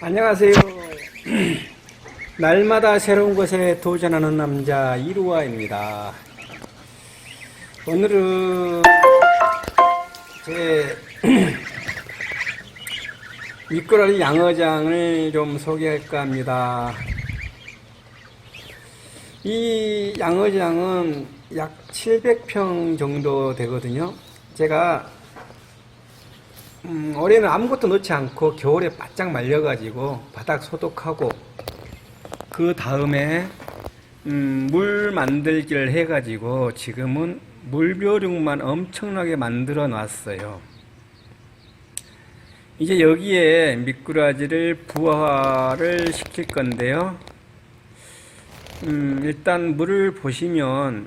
안녕하세요. 날마다 새로운 것에 도전하는 남자 이루와입니다. 오늘은 제 미꾸라지 양어장을 좀 소개할까 합니다. 이 양어장은 약 700평 정도 되거든요. 제가 음, 올해는 아무것도 넣지 않고 겨울에 바짝 말려가지고 바닥 소독하고 그 다음에 음, 물 만들기를 해가지고 지금은 물벼룩만 엄청나게 만들어 놨어요. 이제 여기에 미꾸라지를 부화를 시킬 건데요. 음, 일단 물을 보시면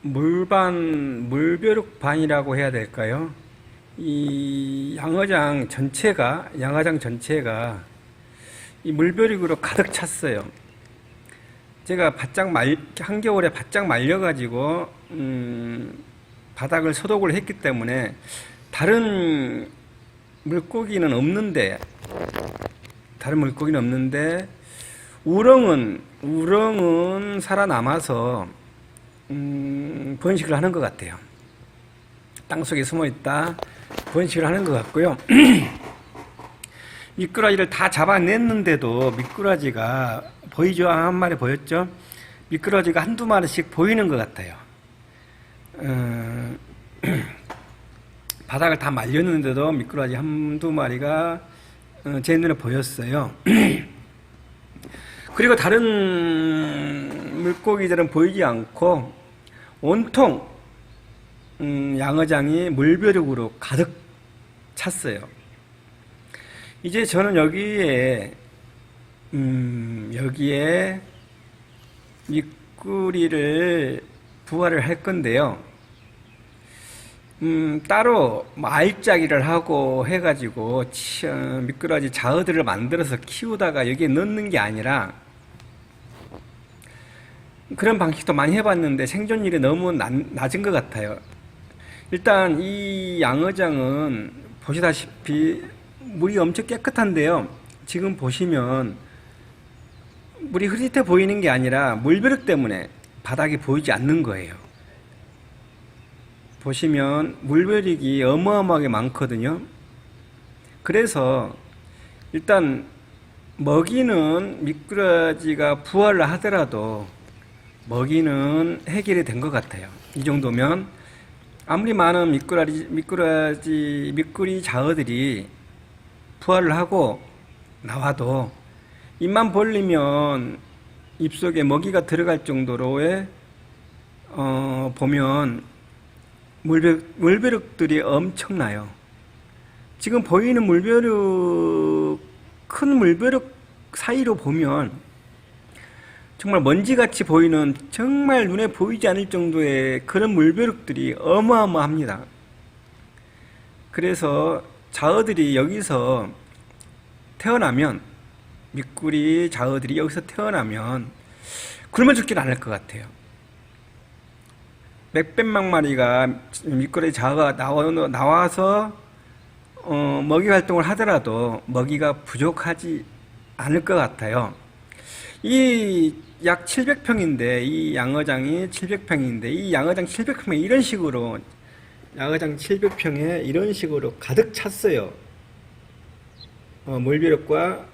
물반, 물벼룩 반이라고 해야 될까요? 이 양어장 전체가 양어장 전체가 이 물벼룩으로 가득 찼어요. 제가 바짝 말 한겨울에 바짝 말려 가지고 음, 바닥을 소독을 했기 때문에 다른 물고기는 없는데 다른 물고기는 없는데 우렁은 우렁은 살아남아서 음, 번식을 하는 것 같아요. 땅 속에 숨어 있다 번식을 하는 것 같고요. 미꾸라지를 다 잡아냈는데도 미꾸라지가 보이죠? 한 마리 보였죠? 미꾸라지가 한두 마리씩 보이는 것 같아요. 어, 바닥을 다 말렸는데도 미꾸라지 한두 마리가 어, 제 눈에 보였어요. 그리고 다른 물고기들은 보이지 않고 온통 음, 양어장이 물벼룩으로 가득 찼어요. 이제 저는 여기에 음, 여기에 미꾸리를 부화를 할 건데요. 음, 따로 뭐 알짜기를 하고 해가지고 치, 어, 미꾸라지 자어들을 만들어서 키우다가 여기에 넣는 게 아니라 그런 방식도 많이 해봤는데 생존율이 너무 낮, 낮은 것 같아요. 일단 이 양어장은 보시다시피 물이 엄청 깨끗한데요. 지금 보시면 물이 흐릿해 보이는 게 아니라 물벼룩 때문에 바닥이 보이지 않는 거예요. 보시면 물벼룩이 어마어마하게 많거든요. 그래서 일단 먹이는 미꾸라지가 부화를 하더라도 먹이는 해결이 된 것 같아요. 이 정도면 아무리 많은 미꾸라지, 미꾸라지, 미꾸리 자어들이 부화를 하고 나와도 입만 벌리면 입속에 먹이가 들어갈 정도로의 어, 보면 물벼룩, 물벼룩들이 엄청나요. 지금 보이는 물벼룩, 큰 물벼룩 사이로 보면 정말 먼지같이 보이는 정말 눈에 보이지 않을 정도의 그런 물벼룩들이 어마어마합니다. 그래서 자어들이 여기서 태어나면 미꾸리 자어들이 여기서 태어나면 굶어 죽질 않을 것 같아요. 몇백만 마리가 미꾸라지 자어가 나와서 어, 먹이 활동을 하더라도 먹이가 부족하지 않을 것 같아요. 이 약 700평인데 이 양어장이 700평인데 이 양어장 700평에 이런 식으로 양어장 700평에 이런 식으로 가득 찼어요. 어, 물벼룩과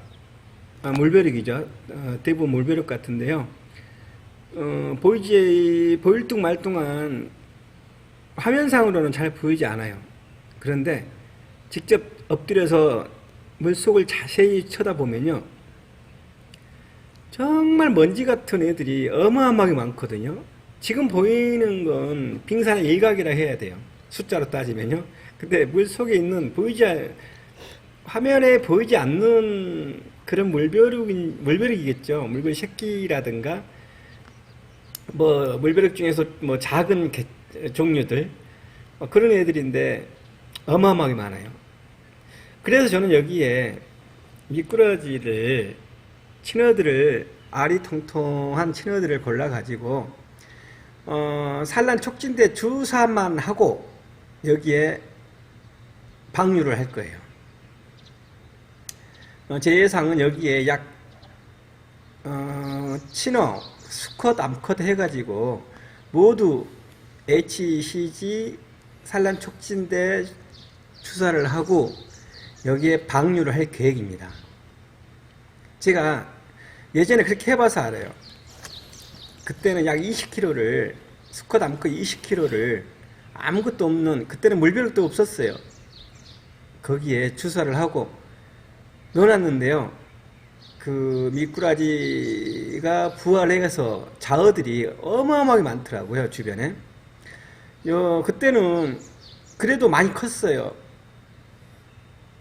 아, 물벼룩이죠. 어, 대부분 물벼룩 같은데요. 어, 보이지 보일 둥말 둥한 화면상으로는 잘 보이지 않아요. 그런데 직접 엎드려서 물 속을 자세히 쳐다보면요. 정말 먼지 같은 애들이 어마어마하게 많거든요. 지금 보이는 건 빙산의 일각이라 해야 돼요. 숫자로 따지면요. 근데 물 속에 있는 보이지 않, 화면에 보이지 않는 그런 물벼룩 물벼룩이겠죠. 물벼룩 새끼라든가 뭐 물벼룩 중에서 뭐 작은 개, 종류들 뭐 그런 애들인데 어마어마하게 많아요. 그래서 저는 여기에 미꾸라지를 친어들을 알이 통통한 친어들을 골라 가지고 어, 산란 촉진제 주사만 하고 여기에 방류를 할 거예요. 어, 제 예상은 여기에 약 어, 친어, 수컷, 암컷 해가지고 모두 HCG 산란 촉진제 주사를 하고 여기에 방류를 할 계획입니다. 제가 예전에 그렇게 해봐서 알아요. 그때는 약 20kg를 수컷 암컷 20kg를 아무것도 없는 그때는 물벼룩도 없었어요. 거기에 주사를 하고 넣어놨는데요. 그 미꾸라지가 부활해서 자어들이 어마어마하게 많더라고요 주변에. 요 그때는 그래도 많이 컸어요.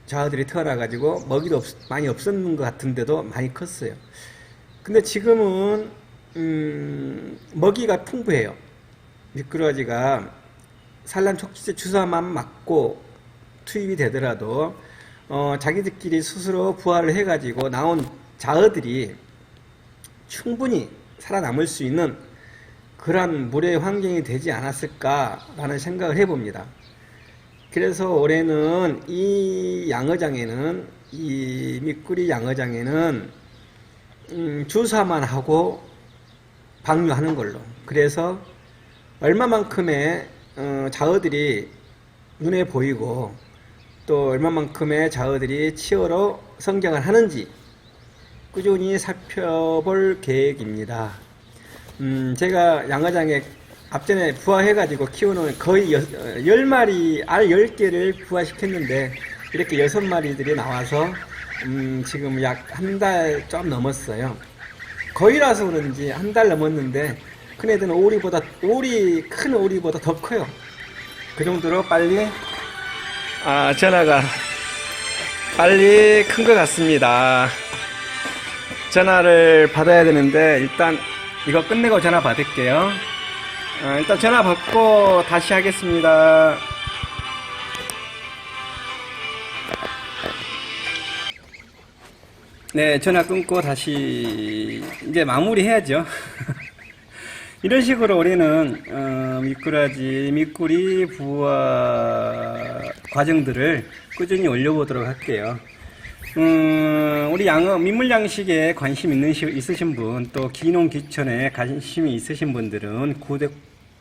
자어들이 태어나가지고 먹이도 없- 많이 없었는 것 같은데도 많이 컸어요. 근데 지금은 음, 먹이가 풍부해요. 미꾸라지가 산란 촉지제 주사만 맞고 투입이 되더라도 어, 자기들끼리 스스로 부화를 해가지고 나온 자어들이 충분히 살아남을 수 있는 그러한 물의 환경이 되지 않았을까라는 생각을 해봅니다. 그래서 올해는 이 양어장에는 이 미꾸리 양어장에는 음, 주사만 하고 방류하는 걸로. 그래서 얼마만큼의 어, 자어들이 눈에 보이고 또 얼마만큼의 자어들이 치어로 성장을 하는지 꾸준히 살펴볼 계획입니다. 음, 제가 양어장에 앞전에 부화해가지고 키우는 거의 여, 어, 10마리, 알 10개를 부화시켰는데 이렇게 6마리들이 나와서 음, 지금 약 한 달 좀 넘었어요. 거의라서 그런지 한 달 넘었는데 큰 애들은 오리보다 오리 큰 오리보다 더 커요. 그 정도로 빨리 아 전화가 빨리 큰 것 같습니다. 전화를 받아야 되는데 일단 이거 끝내고 전화 받을게요. 아, 일단 전화 받고 다시 하겠습니다. 네, 전화 끊고 다시 이제 마무리 해야죠. 이런 식으로 우리는 어, 미꾸라지, 미꾸리 부화 과정들을 꾸준히 올려보도록 할게요. 음, 우리 양어 민물 양식에 관심 있는 시- 있으신 분, 또 기농 기촌에 관심이 있으신 분들은 구독,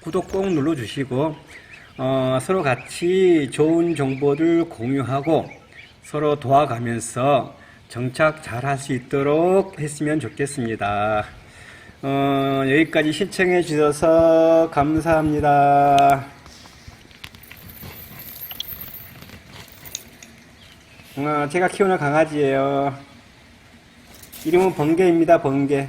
구독 꼭 눌러주시고 어, 서로 같이 좋은 정보를 공유하고 서로 도와가면서 정착 잘 할 수 있도록 했으면 좋겠습니다. 어, 여기까지 시청해 주셔서 감사합니다. 어, 제가 키우는 강아지예요. 이름은 번개입니다, 번개.